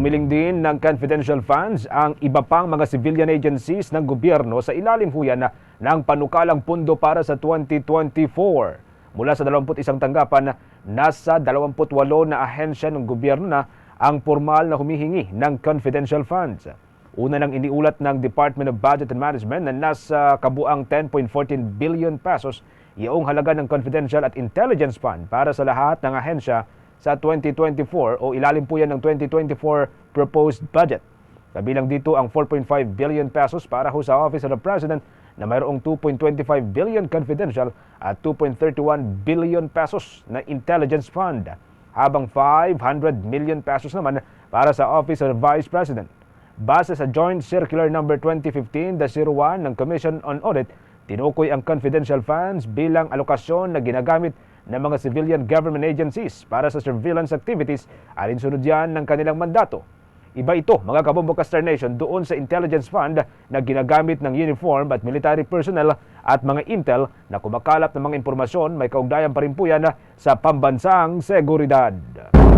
Humiling din ng confidential funds ang iba pang mga civilian agencies ng gobyerno sa ilalim huyan na ng panukalang pundo para sa 2024. Mula sa 21 tanggapan, nasa 28 na ahensya ng gobyerno na ang formal na humihingi ng confidential funds. Una nang iniulat ng Department of Budget and Management na nasa kabuang 10.14 billion pesos iyong halaga ng confidential at intelligence fund para sa lahat ng ahensya sa 2024 o ilalim po yan ng 2024 proposed budget. Kabilang dito ang 4.5 billion pesos para ho sa Office of the President na mayroong 2.25 billion confidential at 2.31 billion pesos na intelligence fund habang 500 million pesos naman para sa Office of the Vice President. Base sa Joint Circular No. 2015-01 ng Commission on Audit, tinukoy ang confidential funds bilang alokasyon na ginagamit ng mga civilian government agencies para sa surveillance activities alinsunod yan ng kanilang mandato. Iba ito, mga kabombo Star Nation, doon sa intelligence fund na ginagamit ng uniform at military personnel at mga intel na kumakalap ng mga impormasyon may kaugnayan pa rin po yan sa pambansang seguridad.